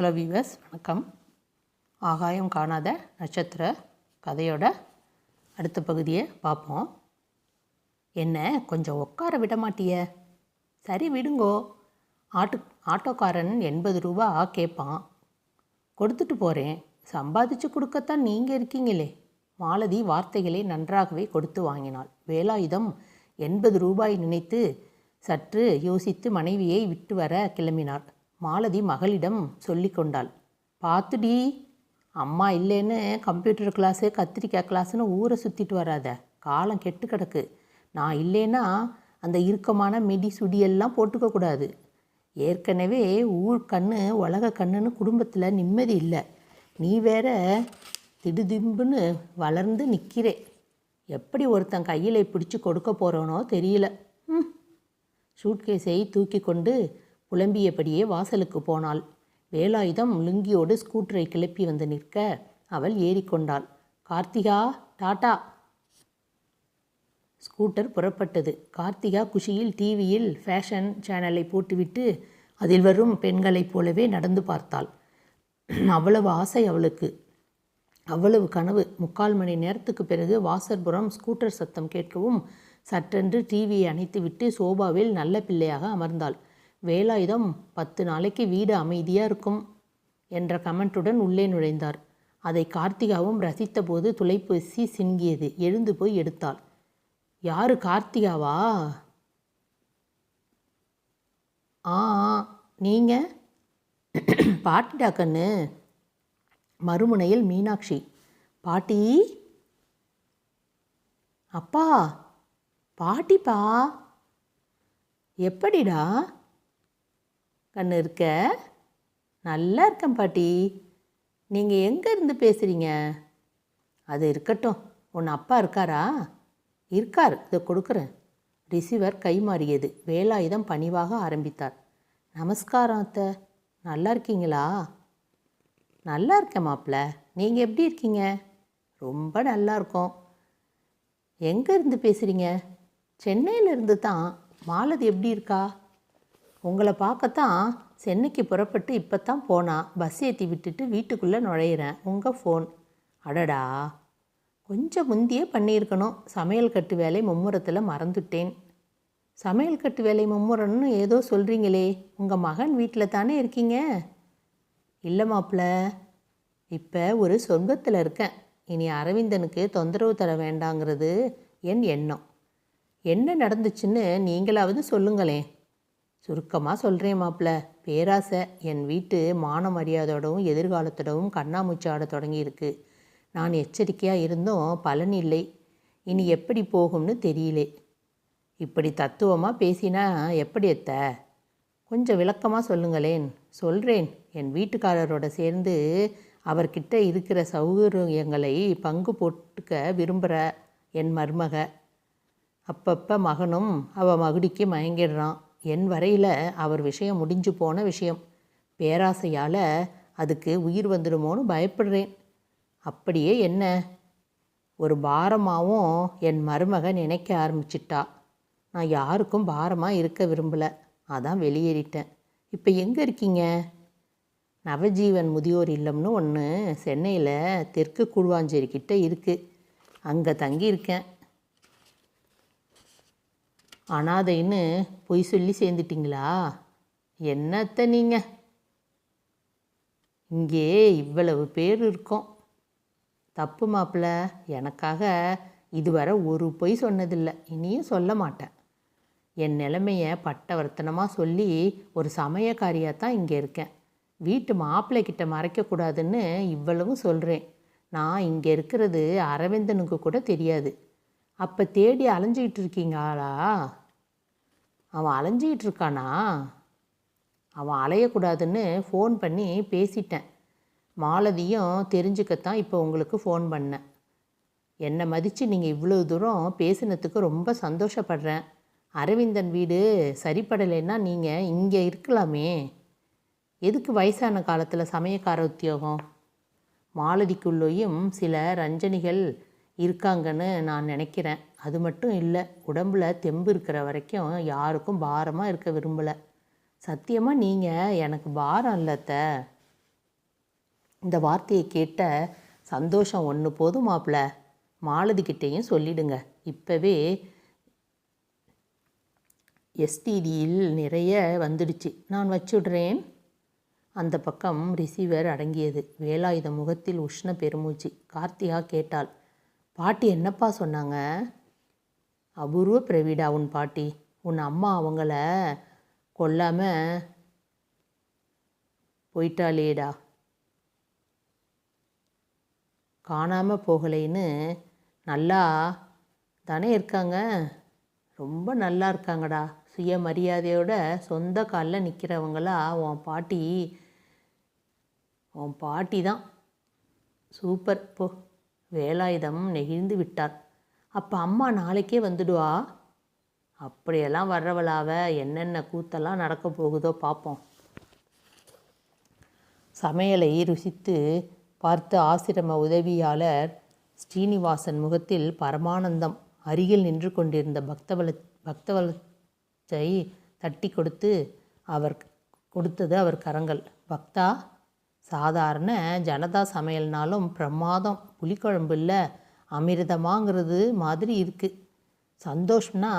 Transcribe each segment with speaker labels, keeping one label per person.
Speaker 1: Hello viewers வணக்கம். ஆகாயம் காணாத நட்சத்திர கதையோட அடுத்த பகுதியை பார்ப்போம். என்ன கொஞ்சம் உட்கார விட மாட்டிய? சரி விடுங்கோ. ஆட்டு ஆட்டோக்காரன் எண்பது ரூபா கேட்பான். கொடுத்துட்டு போகிறேன் சம்பாதிச்சு கொடுக்கத்தான் நீங்கள் இருக்கீங்களே. மாலதி வார்த்தைகளை நன்றாகவே கொடுத்து வாங்கினாள். வேலாயுதம் எண்பது ரூபாய் நினைத்து சற்று யோசித்து மனைவியை விட்டு வர கிளம்பினாள். மாலதி மகளிடம் சொல்லி கொண்டாள். பார்த்துடி அம்மா இல்லைன்னு கம்ப்யூட்டர் கிளாஸு கத்திரிக்காய் கிளாஸுன்னு ஊரை சுற்றிட்டு வராத. காலம் கெட்டு கிடக்கு. நான் இல்லைன்னா அந்த இறுக்கமான மிடி சுடியெல்லாம் போட்டுக்கக்கூடாது ஏற்கனவே ஊர் கண்ணு உலக கண்ணுன்னு குடும்பத்தில் நிம்மதி இல்லை. நீ வேற திடுதிம்புன்னு வளர்ந்து நிற்கிறே எப்படி ஒருத்தன் கையில் பிடிச்சி கொடுக்க போகிறோனோ தெரியல. ம். ஷூட்கேஸை தூக்கி கொண்டு புலம்பியபடியே வாசலுக்கு போனாள். வேலாயுதம் லுங்கியோடு ஸ்கூட்டரை கிளப்பி வந்து நிற்க அவள் ஏறிக்கொண்டாள். கார்த்திகா டாடா. ஸ்கூட்டர் புறப்பட்டது. கார்த்திகா குஷியில் டிவியில் ஃபேஷன் சேனலை போட்டுவிட்டு அதில் வரும் பெண்களைப் போலவே நடந்து பார்த்தாள். அவ்வளவு ஆசை அவளுக்கு. அவ்வளவு கனவு. முக்கால் மணி நேரத்துக்கு பிறகு வாசற்புறம் ஸ்கூட்டர் சத்தம் கேட்கவும் சற்றென்று டிவியை அணைத்துவிட்டு சோபாவில் நல்ல பிள்ளையாக அமர்ந்தாள். வேலாயுதம் பத்து நாளைக்கு வீடு அமைதியாக இருக்கும் என்ற கமெண்ட்டுடன் உள்ளே நுழைந்தார். அதை கார்த்திகாவும் ரசித்தபோது துளைப்பூசி சிங்கியது எழுந்து போய் எடுத்தாள். யாரு கார்த்திகாவா? ஆ நீங்கள் நீங்க? பாட்டிடா கண்ணு. மறுமுனையில் மீனாட்சி. பாட்டி? அப்பா பாட்டிப்பா. எப்படிடா? கண்ணு இருக்க நல்லா இருக்கேன் பாட்டி. நீங்கள் எங்கே இருந்து பேசுகிறீங்க அது இருக்கட்டும். உன் அப்பா இருக்காரா? இருக்கார். இதை கொடுக்குறேன். ரிசீவர் கை மாறியது. வேலாயுதம் பணிவாக ஆரம்பித்தார். நமஸ்காரம் அத்தை. நல்லா இருக்கீங்களா? நல்லா இருக்கேன் மாப்பிள்ள. நீங்கள் எப்படி இருக்கீங்க? ரொம்ப நல்லா இருக்கோம். எங்கே இருந்து பேசுகிறீங்க சென்னையிலிருந்து தான். மாலதி எப்படி இருக்கா? உங்களை பார்க்கத்தான் சென்னைக்கு புறப்பட்டு இப்போ தான் போனா பஸ் ஏற்றி விட்டுட்டு வீட்டுக்குள்ளே நுழையிறேன். உங்கள் ஃபோன் அடடா. கொஞ்சம் முந்தியே பண்ணியிருக்கணும். சமையல் கட்டு வேலை மும்முரத்தில் மறந்துட்டேன். சமையல் கட்டு வேலை மும்முரம்னு ஏதோ சொல்கிறீங்களே உங்கள் மகன் வீட்டில் தானே இருக்கீங்க? இல்லை மாப்பிள்ள இப்போ ஒரு சொர்க்கத்தில் இருக்கேன். இனி அரவிந்தனுக்கு தொந்தரவு தர வேண்டாங்கிறது என் எண்ணம். என்ன நடந்துச்சுன்னு நீங்களாவது சொல்லுங்களேன். சுருக்கமாக சொல்கிறேன் மாப்பிள்ள பேராசை என் வீட்டு மான மரியாதையோடவும் எதிர்காலத்தோடவும் கண்ணாமூச்சி தொடங்கியிருக்கு. நான் எச்சரிக்கையாக இருந்தும் பலன் இல்லை. இனி எப்படி போகும்னு தெரியலே. இப்படி தத்துவமாக பேசினா எப்படி எத்த கொஞ்சம் விளக்கமாக சொல்லுங்களேன். சொல்கிறேன் என் வீட்டுக்காரரோட சேர்ந்து அவர்கிட்ட இருக்கிற சௌகரியங்களை பங்கு போட்டுக்க விரும்புகிற என் மருமக. அப்பப்போ மகனும் அவள் மகுடிக்கு மயங்கிடுறான். என் வரையில் அவர் விஷயம் முடிஞ்சு போன விஷயம். பேராசையால் அதுக்கு உயிர் வந்துடுமோன்னு பயப்படுறேன். அப்படியே என்ன? ஒரு பாரமாகவும் என் மருமக நினைக்க ஆரம்பிச்சிட்டா. நான் யாருக்கும் பாரமாக இருக்க விரும்பலை. அதான் வெளியேறிட்டேன். இப்போ எங்கே இருக்கீங்க? நவஜீவன் முதியோர் இல்லம்னு ஒன்று சென்னையில் தெற்கு கூழ்வாஞ்சேரி கிட்டே இருக்குது அங்கே தங்கியிருக்கேன். அனாதைன்னு பொய் சொல்லி சேர்ந்துட்டிங்களா? என்னத்த நீங்கள் இங்கே இவ்வளவு பேர் இருக்கோம். தப்பு மாப்பிள்ள எனக்காக இதுவரை ஒரு பொய் சொன்னதில்லை. இனியும் சொல்ல மாட்டேன். என் நிலைமையை பட்டவர்த்தனமாக சொல்லி ஒரு சமயக்காரியாக தான் இங்கே இருக்கேன். வீட்டு மாப்பிள்ளை கிட்ட மறைக்கக்கூடாதுன்னு இவ்வளவும் சொல்கிறேன் நான் இங்கே இருக்கிறது அரவிந்தனுக்கு கூட தெரியாது. அப்போ தேடி அலைஞ்சிக்கிட்டு இருக்கீங்களா அவன் அலைஞ்சிக்கிட்டு இருக்கானா? அவன் அலையக்கூடாதுன்னு ஃபோன் பண்ணி பேசிட்டேன். மாலதியும் தெரிஞ்சுக்கத்தான் இப்போ உங்களுக்கு ஃபோன் பண்ணேன். என்னை மதித்து நீங்கள் இவ்வளோ தூரம் பேசினதுக்கு ரொம்ப சந்தோஷப்படுறேன். அரவிந்தன் வீடு சரிப்படலைன்னா நீங்கள் இங்கே இருக்கலாமே. எதுக்கு வயசான காலத்தில் சமயக்கார உத்தியோகம்? மாலதிக்குள்ளேயும் சில ரஞ்சனிகள் இருக்காங்கன்னு நான் நினைக்கிறேன். அது மட்டும் இல்லை உடம்புல தெம்பு இருக்கிற வரைக்கும் யாருக்கும் பாரமாக இருக்க விரும்பலை. சத்தியமாக நீங்கள் எனக்கு பாரம் இல்லத்த. இந்த வார்த்தையை கேட்ட சந்தோஷம் ஒன்று போதும் மாப்பிள்ள மாலதிக்கிட்டேயும் சொல்லிடுங்க. இப்போவே எஸ்டிடியில் நிறைய வந்துடுச்சு. நான் வச்சுடுறேன். அந்த பக்கம் ரிசீவர் அடங்கியது. வேலாயுத முகத்தில் உஷ்ண பெருமூச்சு. கார்த்திகா கேட்டாள். பாட்டி என்னப்பா சொன்னாங்க? அபூர்வ பிரவீடா உன் பாட்டி. உன் அம்மா அவங்கள கொல்லாம போயிட்டாளேடா. காணாமல் போகலைன்னு நல்லா தானே இருக்காங்க. ரொம்ப நல்லா இருக்காங்கடா. சுயமரியாதையோட சொந்த காலில் நிற்கிறவங்களா உன் பாட்டி. உன் பாட்டி தான். சூப்பர். போ. வேலாயுதம் நெகிழ்ந்து விட்டார். அப்போ அம்மா நாளைக்கே வந்துடுவா? அப்படியெல்லாம் வர்றவளாவ என்னென்ன கூத்தெல்லாம் நடக்க போகுதோ பார்ப்போம் சமையலை ருசித்து பார்த்த ஆசிரம உதவியாளர் ஸ்ரீனிவாசன் முகத்தில் பரமானந்தம் அருகில் நின்று கொண்டிருந்த பக்தவல பக்தவலத்தை தட்டி கொடுத்து அவர் கொடுத்தது அவர் கரங்கள். பக்தா சாதாரண ஜனதா சமையல்னாலும் பிரமாதம். புளிக்குழம்பு இல்லை அமிர்தமாங்கிறது மாதிரி இருக்குது சந்தோஷம்னா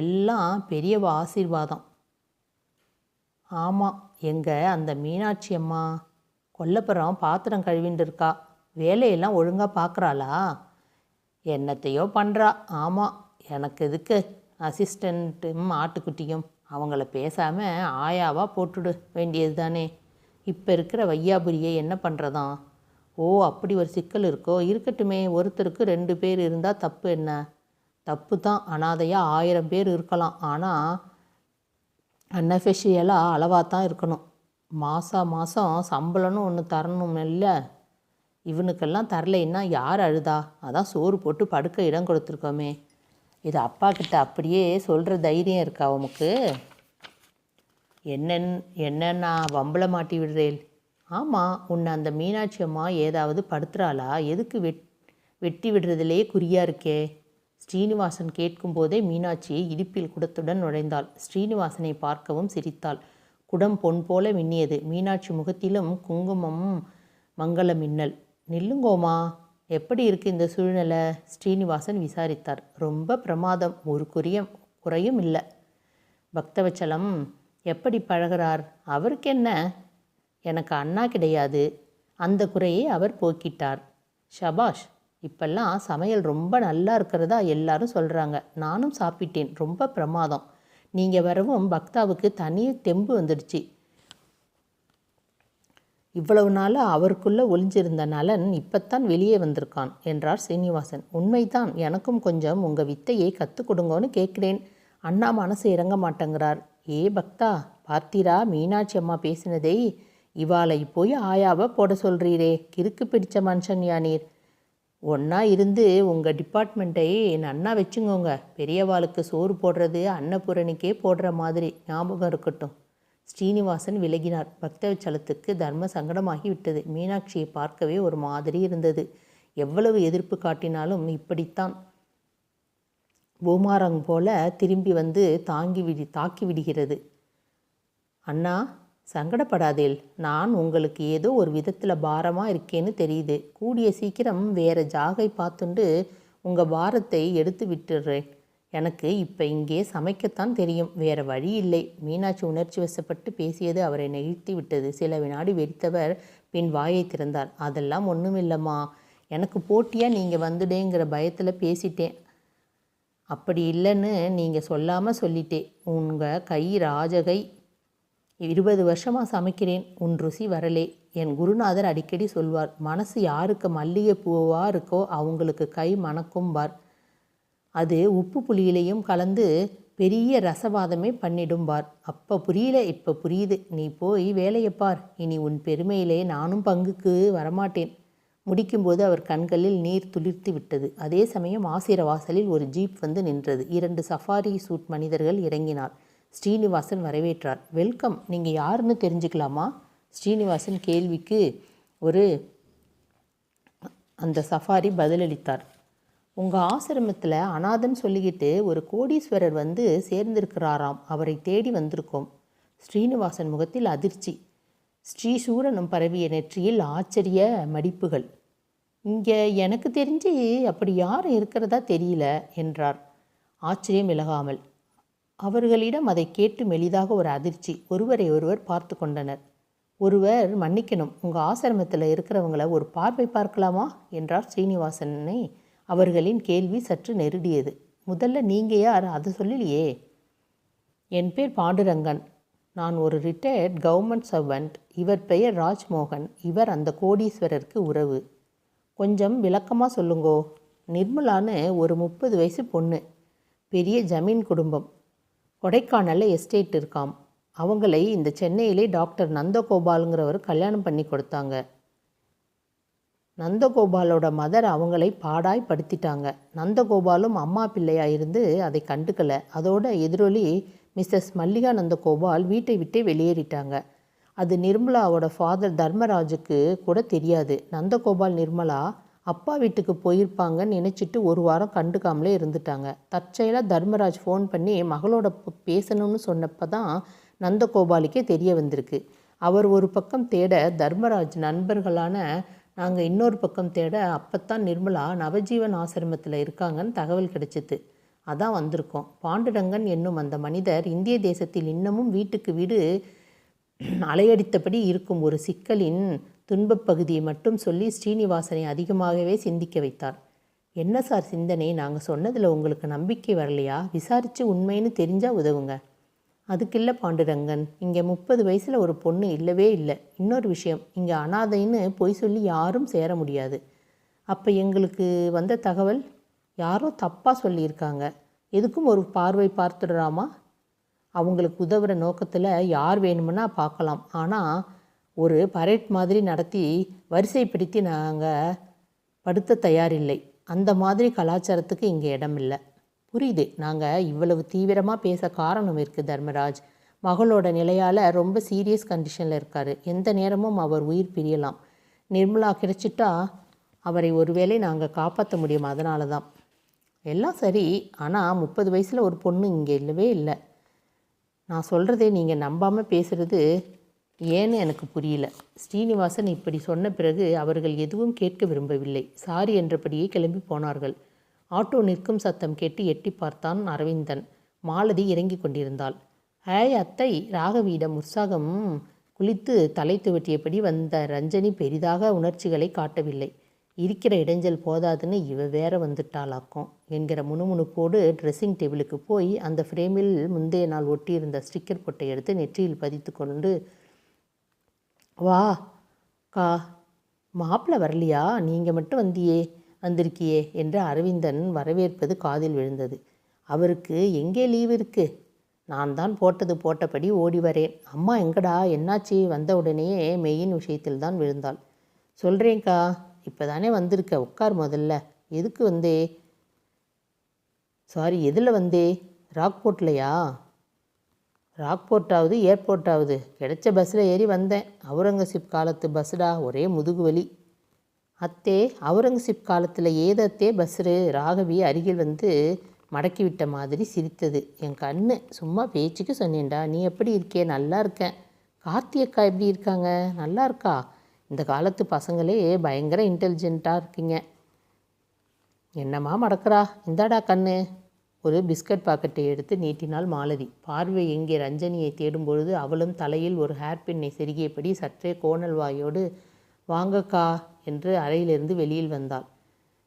Speaker 1: எல்லாம் பெரியவ ஆசீர்வாதம். ஆமாம் எங்கள் அந்த மீனாட்சி அம்மா கொல்லப்புறம் பாத்திரம் கழுவின்னு இருக்கா. வேலையெல்லாம் ஒழுங்காக பார்க்குறாளா என்னத்தையோ பண்ணுறா ஆமாம் எனக்கு எதுக்கு? அசிஸ்டண்ட்டும் ஆட்டுக்குட்டியும் அவங்கள பேசாமல் ஆயாவாக போட்டுடு வேண்டியது தானே இப்போ இருக்கிற வையாபுரியை என்ன பண்ணுறதாம் ஓ அப்படி ஒரு சிக்கல் இருக்கோ? இருக்கட்டுமே ஒருத்தருக்கு ரெண்டு பேர் இருந்தால் தப்பு என்ன? தப்பு தான் அனாதையாக ஆயிரம் பேர் இருக்கலாம். ஆனால் அன்அஃபிஷியலாக அளவாக தான் இருக்கணும். மாதம் மாதம் சம்பளம்னு ஒன்று தரணும் இல்லை. இவனுக்கெல்லாம் தரலைன்னா யார் அழுதா? அதான் சோறு போட்டு படுக்க இடம் கொடுத்துருக்கோமே. இது அப்பா கிட்ட அப்படியே சொல்கிற தைரியம் இருக்கா உமக்கு? என்னென் என்னன்னா வம்பள மாட்டி விடுறேன் ஆமாம் உன்னை அந்த மீனாட்சி அம்மா ஏதாவது படுத்துறாளா? எதுக்கு வெட் வெட்டி விடுறதுலேயே குறியா இருக்கே? ஸ்ரீனிவாசன் கேட்கும்போதே மீனாட்சியை இடுப்பில் குடத்துடன் நுழைந்தாள். ஸ்ரீனிவாசனை பார்க்கவும் சிரித்தாள். குடம் பொன் போல மின்னியது. மீனாட்சி முகத்திலும் குங்குமம் மங்கள மின்னல். நில்லுங்கோமா எப்படி இருக்கு இந்த சூழ்நிலை? ஸ்ரீனிவாசன் விசாரித்தார். ரொம்ப பிரமாதம். ஒரு குறியம் குறையும் இல்லை. பக்தவச்சலம் எப்படி பழகிறார்? அவருக்கு என்ன எனக்கு அண்ணா கிடையாது. அந்த குறையை அவர் போக்கிட்டார். ஷபாஷ் இப்பெல்லாம் சமையல் ரொம்ப நல்லா இருக்கிறதா எல்லாரும் சொல்கிறாங்க நானும் சாப்பிட்டேன். ரொம்ப பிரமாதம். நீங்கள் வரவும் பக்தாவுக்கு தனி தெம்பு வந்துடுச்சு. இவ்வளவு நாளாக அவருக்குள்ளே ஒளிஞ்சிருந்த நலன் இப்போத்தான் வெளியே வந்திருக்கான் என்றார் சீனிவாசன். உண்மைதான். எனக்கும் கொஞ்சம் உங்கள் வித்தையை கற்றுக் கொடுங்கன்னு கேட்குறேன். அண்ணா மனசு இறங்க மாட்டேங்கிறார். ஏ பக்தா பார்த்திரா மீனாட்சி அம்மா பேசினதை இவாளை போய் ஆயாவை போட சொல்கிறீரே கிறுக்கு பிடிச்ச மனுஷன் யானீர். ஒன்றா இருந்து உங்கள் டிபார்ட்மெண்ட்டை அண்ணா வச்சுங்கோங்க. பெரியவாளுக்கு சோறு போடுறது அன்னபூரணிக்கே போடுற மாதிரி ஞாபகம் இருக்கட்டும். ஸ்ரீனிவாசன் விலகினார். பக்தவச்சலத்துக்கு தர்ம சங்கடமாகி விட்டது. மீனாட்சியை பார்க்கவே ஒரு மாதிரி இருந்தது. எவ்வளவு எதிர்ப்பு காட்டினாலும் இப்படித்தான். பூமாரங் போல திரும்பி வந்து தாங்கி விடி தாக்கி விடுகிறது. அண்ணா சங்கடப்படாதேல் நான் உங்களுக்கு ஏதோ ஒரு விதத்தில் பாரமாக இருக்கேன்னு தெரியுது. கூடிய சீக்கிரம் வேற ஜாகை பார்த்துண்டு உங்கள் பாரத்தை எடுத்து விட்டுடுறேன் எனக்கு இப்போ இங்கே சமைக்கத்தான் தெரியும். வேற வழி இல்லை. மீனாட்சி உணர்ச்சி வசப்பட்டு பேசியது அவரை நெகிழ்த்தி விட்டது. சில வினாடி வெடித்தவர் பின் வாயை திறந்தார். அதெல்லாம் ஒன்றுமில்லம்மா எனக்கு போட்டியாக நீங்கள் வந்துடேங்கிற பயத்தில் பேசிட்டேன். அப்படி இல்லைன்னு நீங்கள் சொல்லாமல் சொல்லிட்டே. உங்கள் கை ராஜகை. இருபது வருஷமாக சமைக்கிறேன் உன் ருசி வரலே. என் குருநாதர் அடிக்கடி சொல்வார் மனசு யாருக்கு மல்லிகை பூவாக இருக்கோ அவங்களுக்கு கை மணக்கும் பார். அது உப்பு புளியிலையும் கலந்து பெரிய ரசவாதமே பண்ணிடும் பார். அப்போ புரியல இப்போ புரியுது. நீ போய் வேலையை பார். இனி உன் பெருமையிலே நானும் பங்குக்கு வரமாட்டேன். முடிக்கும்போது அவர் கண்களில் நீர் துளிர்த்து விட்டது. அதே சமயம் ஆசிர வாசலில் ஒரு ஜீப் வந்து நின்றது. இரண்டு சஃபாரி சூட் மனிதர்கள் இறங்கினார். ஸ்ரீனிவாசன் வரவேற்றார். வெல்கம். நீங்கள் யாருன்னு தெரிஞ்சுக்கலாமா? ஸ்ரீனிவாசன் கேள்விக்கு ஒரு அந்த சஃபாரி பதிலளித்தார். உங்கள் ஆசிரமத்தில் அனாதன் சொல்லிக்கிட்டு ஒரு கோடீஸ்வரர் வந்து சேர்ந்திருக்கிறாராம். அவரை தேடி வந்திருக்கோம். ஸ்ரீனிவாசன் முகத்தில் அதிர்ச்சி. ஸ்ரீசூரனும் பரவிய நெற்றியில் ஆச்சரிய மடிப்புகள். இங்கே எனக்கு தெரிஞ்சு அப்படி யாரும் இருக்கிறதா தெரியல என்றார். ஆச்சரியம் விலகாமல் அவர்களிடம் அதை கேட்டு மெலிதாக ஒரு அதிர்ச்சி ஒருவரை ஒருவர் பார்த்து கொண்டனர். ஒருவர் மன்னிக்கணும் உங்கள் ஆசிரமத்தில் இருக்கிறவங்கள ஒரு பார்வை பார்க்கலாமா என்றார் ஸ்ரீனிவாசனை அவர்களின் கேள்வி சற்று நெருடியது. முதல்ல நீங்கள் யார் அதை சொல்லலையே. என் பேர் பாண்டுரங்கன் நான் ஒரு ரிட்டையர்ட் கவர்மெண்ட் சர்வெண்ட் இவர் பெயர் ராஜ்மோகன் இவர் அந்த கோடீஸ்வரருக்கு உறவு. கொஞ்சம் விளக்கமாக சொல்லுங்கோ. நிர்மலான்னு ஒரு முப்பது வயசு பொண்ணு பெரிய ஜமீன் குடும்பம். கொடைக்கானலில் எஸ்டேட் இருக்காம். அவங்களை இந்த சென்னையிலே டாக்டர் நந்தகோபாலுங்கிறவர் கல்யாணம் பண்ணி கொடுத்தாங்க. நந்தகோபாலோட மதர் அவங்களை பாடாய் படுத்திட்டாங்க. நந்தகோபாலும் அம்மா பிள்ளையாக இருந்து அதை கண்டுக்கலை. அதோட எதிரொலி மிஸ்ஸஸ் மல்லிகானந்த கோபால் வீட்டை விட்டே வெளியேறிட்டாங்க. அது நிர்மலாவோட ஃபாதர் தர்மராஜுக்கு கூட தெரியாது. நந்தகோபால் நிர்மலா அப்பா வீட்டுக்கு போயிருப்பாங்கன்னு நினச்சிட்டு ஒரு வாரம் கண்டுக்காமலே இருந்துட்டாங்க. தற்செயலாக தர்மராஜ் ஃபோன் பண்ணி மகளோட பேசணும்னு சொன்னப்போ தான் நந்தகோபாலுக்கே தெரிய வந்திருக்கு. அவர் ஒரு பக்கம் தேட தர்மராஜ் நண்பர்களான நாங்கள் இன்னொரு பக்கம் தேட அப்போத்தான் நிர்மலா நவஜீவன் ஆசிரமத்தில் இருக்காங்கன்னு தகவல் கிடைச்சிது. அதான் வந்திருக்கோம். பாண்டுரங்கன் என்னும் அந்த மனிதர் இந்திய தேசத்தில் இன்னமும் வீட்டுக்கு வீடு அலையடித்தபடி இருக்கும் ஒரு சிக்கலின் துன்பப் பகுதியை மட்டும் சொல்லி ஸ்ரீனிவாசனை அதிகமாகவே சிந்திக்க வைத்தார். என்ன சார் சிந்தனை? நாங்கள் சொன்னதில் உங்களுக்கு நம்பிக்கை வரலையா? விசாரித்து உண்மைன்னு தெரிஞ்சால் உதவுங்க. அதுக்கு இல்லை பாண்டுரங்கன் இங்கே முப்பது வயசில் ஒரு பொண்ணு இல்லவே இல்லை. இன்னொரு விஷயம் இங்கே அனாதைன்னு பொய் சொல்லி யாரும் சேர முடியாது. அப்போ எங்களுக்கு வந்த தகவல்? யாரோ தப்பாக சொல்லியிருக்காங்க. எதுக்கும் ஒரு பார்வை பார்த்துடுறாமா? அவங்களுக்கு உதவுற நோக்கத்தில் யார் வேணுமுன்னா பார்க்கலாம். ஆனால் ஒரு பரேட் மாதிரி நடத்தி வரிசைப்படுத்தி நாங்கள் படுத்த தயாரில்லை. அந்த மாதிரி கலாச்சாரத்துக்கு இங்கே இடம் இல்லை புரியுது. நாங்கள் இவ்வளவு தீவிரமாக பேச காரணம் இருக்குது தர்மராஜ். மகளோட நிலையால் ரொம்ப சீரியஸ் கண்டிஷனில் இருக்கார். எந்த நேரமும் அவர் உயிர் பிரியலாம். நிர்மலா கிடைச்சிட்டா அவரை ஒருவேளை நாங்கள் காப்பாற்ற முடியும். அதனால தான் எல்லாம் சரி ஆனால் முப்பது வயசில் ஒரு பொண்ணு இங்கே இல்லவே இல்லை. நான் சொல்கிறதே நீங்கள் நம்பாமல் பேசுகிறது ஏன்னு எனக்கு புரியல. ஸ்ரீனிவாசன் இப்படி சொன்ன பிறகு அவர்கள் எதுவும் கேட்க விரும்பவில்லை. சாரி என்றபடியே கிளம்பி போனார்கள். ஆட்டோ நிற்கும் சத்தம் கேட்டு எட்டி பார்த்தான் அரவிந்தன். மாலதி இறங்கி கொண்டிருந்தாள். ஹேய் அத்தை ராகவியிடம் உற்சாகம் குளித்து தலை துவட்டியபடி வந்த ரஞ்சனி பெரிதாக உணர்ச்சிகளை காட்டவில்லை. இருக்கிற இடைஞ்சல் போதாதுன்னு இவ வேற வந்துட்டாளாக்கும் என்கிற முணுமுணுப்போடு ட்ரெஸ்ஸிங் டேபிளுக்கு போய் அந்த ஃப்ரேமில் முந்தைய நாள் ஒட்டியிருந்த ஸ்டிக்கர் பொட்டை எடுத்து நெற்றியில் பதித்து கொண்டு வா கா மாப்பிள்ளை வரலையா? நீங்கள் மட்டும் வந்தியே வந்திருக்கியே என்று அரவிந்தன் வரவேற்பது காதில் விழுந்தது. அவருக்கு எங்கே லீவ் இருக்கு? நான் தான் போட்டது போட்டபடி ஓடி வரேன். அம்மா எங்கடா? என்னாச்சு? வந்த உடனேயே மெயின் விஷயத்தில் தான் விழுந்தாள் சொல்கிறேன்க்கா இப்போ தானே வந்திருக்க? உட்கார் முதல்ல. எதுக்கு வந்தே? சாரி எதில் வந்தே? ராக்போர்ட்லையா ராக்போர்ட்டாவது ஏர்போர்ட்டாவது கிடைச்ச பஸ்ஸில் ஏறி வந்தேன். அவுரங்கசீப் காலத்து பஸ்ஸுடா ஒரே முதுகு வலி. அத்தே அவுரங்கசீப் காலத்தில் ஏதத்தே பஸ்ஸு ராகவி அருகில் வந்து மடக்கி விட்ட மாதிரி சிரித்தது. என் கண்ணு சும்மா பேச்சுக்கு சொன்னேன்டா. நீ எப்படி இருக்கே? நல்லா இருக்கேன். கார்த்தி அக்கா எப்படி இருக்காங்க? நல்லா இருக்கா? இந்த காலத்து பசங்களே பயங்கர இன்டெலிஜென்ட்டாக இருக்கீங்க. என்னம்மா மடக்கிறா? இந்தாடா கண்ணு. ஒரு பிஸ்கட் பாக்கெட்டை எடுத்து நீட்டினாள் மாலதி. பார்வை எங்கே ரஞ்சனியை தேடும் பொழுது அவளும் தலையில் ஒரு ஹேர்பின்னை செருகியபடி சற்றே கோணல் வாயோடு வாங்கக்கா என்று அறையிலிருந்து வெளியில் வந்தாள்.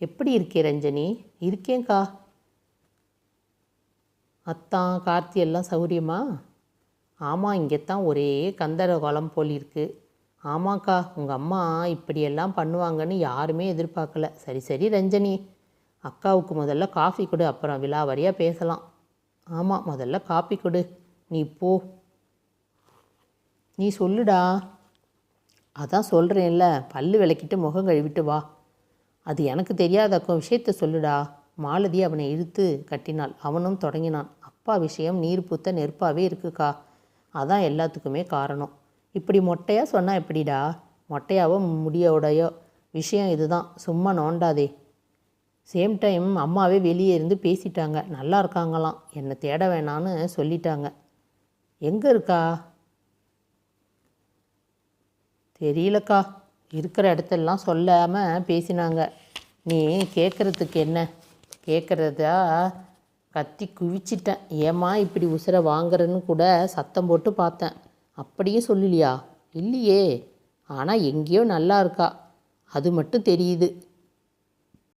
Speaker 1: எப்படி இருக்கே ரஞ்சனி? இருக்கேன்க்கா. அத்தான் கார்த்தி எல்லாம் சௌரியமா? ஆமாம் இங்கே தான் ஒரே கந்தர குளம் போல் இருக்குது ஆமாக்கா உங்கள் அம்மா இப்படியெல்லாம் பண்ணுவாங்கன்னு யாருமே எதிர்பார்க்கல. சரி சரி ரஞ்சனி அக்காவுக்கு முதல்ல காஃபி கொடு அப்புறம் விலாவரியாக பேசலாம். ஆமாம் முதல்ல காஃபி கொடு. நீ போ. நீ சொல்லுடா. அதான் சொல்கிறேன்ல பல்லு விளக்கிட்டு முகம் கழுவிட்டு வா. அது எனக்கு தெரியாதக்கும் விஷயத்த சொல்லுடா. மாலதி அவனை இழுத்து கட்டினாள். அவனும் தொடங்கினான். அப்பா விஷயம் நீர் பூத்த நெருப்பாகவே இருக்குக்கா. அதான் எல்லாத்துக்குமே காரணம். இப்படி மொட்டையாக சொன்னால் எப்படிடா? மொட்டையாவோ முடியோடையோ. விஷயம் இதுதான். சும்மா நோண்டாதே. சேம் டைம் அம்மாவே வெளியே இருந்து பேசிட்டாங்க. நல்லா இருக்காங்களாம். என்னை தேட வேணான்னு சொல்லிட்டாங்க. எங்கே இருக்கா? தெரியலக்கா. இருக்கிற இடத்தெல்லாம் சொல்லாமல் பேசினாங்க. நீ கேட்குறதுக்கு என்ன? கேட்குறதா கத்தி குவிச்சிட்டேன். ஏமா இப்படி உசுரை வாங்குறேன்னு கூட சத்தம் போட்டு பார்த்தேன். அப்படியே சொல்லலையா? இல்லையே. ஆனால் எங்கேயோ நல்லா இருக்கா. அது மட்டும் தெரியுது.